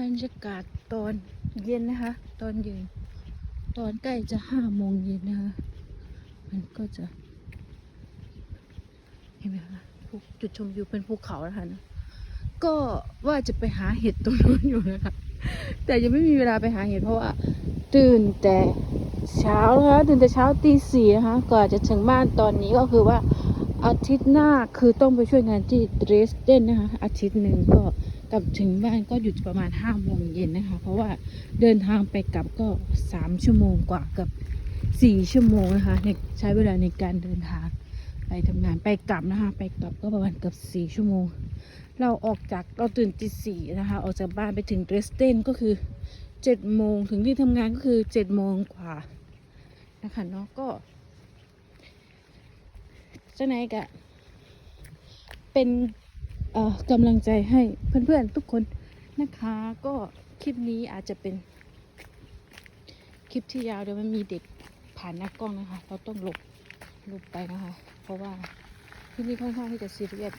บรรยากาศตอนเย็นนะคะ ตอนเย็น ตอนใกล้จะห้าโมงเย็นนะคะ มันก็จะ เห็นไหมคะจุดชมวิวเป็นภูเขานะคะนะก็ว่าจะไปหาเห็ดตรงนู้นอยู่นะคะ แต่ยังไม่มีเวลาไปหาเห็ดเพราะว่า ตื่นแต่เช้านะคะตื่นแต่เช้าตีสี่นะคะก่อนจะถึงบ้านตอนนี้ก็คือว่าอาทิตย์หน้าคือต้องไปช่วยงานที่เดรสเดนนะคะ อาทิตย์หนึ่งก็ กลับถึงบ้านก็หยุดประมาณห้าโมงเย็นนะคะ เพราะว่าเดินทางไปกลับก็สามชั่วโมงกว่ากับสี่ชั่วโมงนะคะในใช้เวลาในการเดินทางไปทำงานไปกลับนะคะ ไปกลับก็ประมาณเกือบสี่ชั่วโมง เราออกจากเราตื่นตีสี่นะคะออกจากบ้านไปถึงเดรสเดนก็คือเจ็ดโมงถึงที่ทำงานก็คือเจ็ดโมงกว่านะคะเนาะก็เจ้านายกะเป็น กำลังใจให้เพื่อนๆทุกคนนะคะก็คลิปนี้อาจจะเป็นคลิปที่ยาวเดี๋ยวมันมีเด็กผ่านหน้ากล้องนะคะ เราต้องหลบหลบไปนะคะ เพราะว่าที่นี่ค่อนข้างที่จะซีเรียส